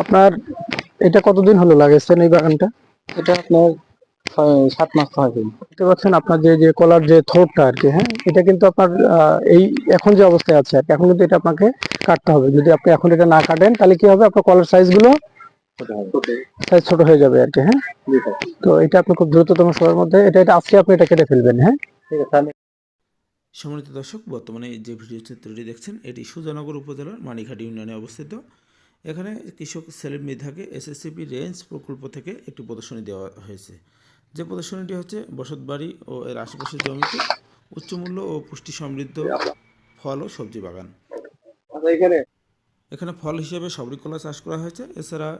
আপনার এটা কতদিন হলো লাগাইছেন এই বাগানটা? এটা আপনার সাত মাস হয় দেখতে পাচ্ছেন আপনার যে যে কলার যে থোরটা আর কি হ্যাঁ? এটা কিন্তু আপনার এই এখন যে অবস্থায় আছে আর কি এখন কিন্তু এটা আপনাকে কাটতে হবে। যদি আপনি এখন এটা না কাটেন তাহলে কি হবে? আপনার কলার সাইজগুলো সাইজ ছোট হয়ে যাবে আর কি হ্যাঁ? তো এটা আপনি খুব দ্রুততম সময়ের মধ্যে এটা এটা আজকে আপনি এটা কেটে ফেলবেন হ্যাঁ? ঠিক আছে তাহলে সম্মানিত দর্শক বর্তমানে যে ভিডিও চিত্রটি দেখছেন এটি সুজানগর উপজেলার মানিঘাট ইউনিয়নে অবস্থিত। এখানে কৃষক সেলিম মৃধাকে এসএসসিপি রেঞ্জ প্রকল্প থেকে একটি প্রদর্শনী দেওয়া হয়েছে। যে প্রদর্শনীটি হচ্ছে বসতবাড়ি ও এর আশেপাশের জমিতে উচ্চমূল্য ও পুষ্টি সমৃদ্ধ ফল ও সবজি বাগান। আচ্ছা এখানে? ফল হিসেবে সবরিকলা চাষ করা হয়েছে। এছাড়া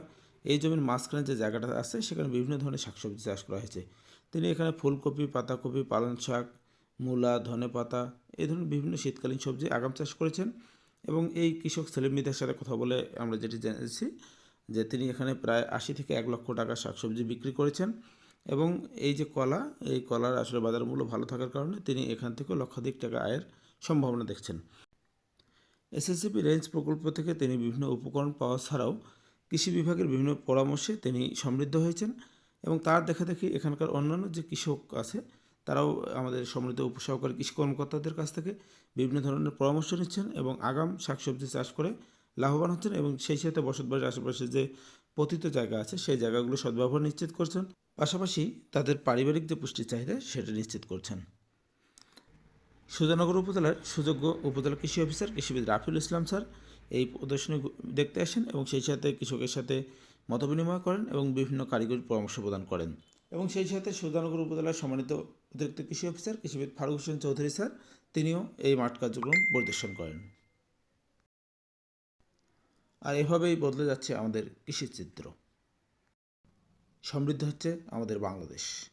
এই জমির মাঝখানে যে জায়গাটা আছে সেখানে বিভিন্ন ধরনের শাকসবজি চাষ করা হয়েছে। তিনি এখানে ফুলকপি পাতাকপি পালং শাক মূলা ধনে পাতা এই ধরনের বিভিন্ন শীতকালীন সবজি আগাম চাষ করেছেন। এবং এই কৃষক সেলিম মিতার সাথে কথা বলে আমরা যেটি জেনেছি যে তিনি এখানে প্রায় আশি থেকে এক লক্ষ টাকা শাকসবজি বিক্রি করেছেন এবং এই যে কলা, এই কলার আসলে বাজার মূল্য ভালো থাকার কারণে তিনি এখান থেকে লক্ষাধিক টাকা আয়ের সম্ভাবনা দেখছেন। এসএসসিপি রেঞ্জ প্রকল্প থেকে তিনি বিভিন্ন উপকরণ পাওয়া ছাড়াও কৃষি বিভাগের বিভিন্ন পরামর্শে তিনি সমৃদ্ধ হয়েছেন এবং তার দেখা দেখি এখানকার অন্যান্য যে কৃষক আছে তারাও আমাদের সমৃদ্ধ উপসহকারী কৃষি কর্মকর্তাদের কাছ থেকে বিভিন্ন ধরনের পরামর্শ নিচ্ছেন এবং আগাম শাকসবজি চাষ করে লাভবান হচ্ছেন এবং সেই সাথে বসতবাড়ির আশেপাশে যে পতিত জায়গা আছে, সেই জায়গাগুলো সদ্ব্যবহার নিশ্চিত করছেন। পাশাপাশি তাদের পারিবারিক যে পুষ্টির চাহিদা, সেটা নিশ্চিত করছেন। সুজানগর উপজেলার সুযোগ্য উপজেলা কৃষি অফিসার কৃষিবিদ রাফিল ইসলাম স্যার এই প্রদর্শনী দেখতে আসেন এবং সেই সাথে কৃষকের সাথে মতবিনিময় করেন এবং বিভিন্ন কারিগরি পরামর্শ প্রদান করেন। এবং সেই সাথে সুলতানগর উপজেলার সম্মানিত অতিরিক্ত কৃষি অফিসার কৃষিবিদ ফারুক হোসেন চৌধুরী স্যার, তিনিও এই মাঠ কার্যক্রম পরিদর্শন করেন। আর এভাবেই বদলে যাচ্ছে আমাদের কৃষিচিত্র। সমৃদ্ধ হচ্ছে আমাদের বাংলাদেশ।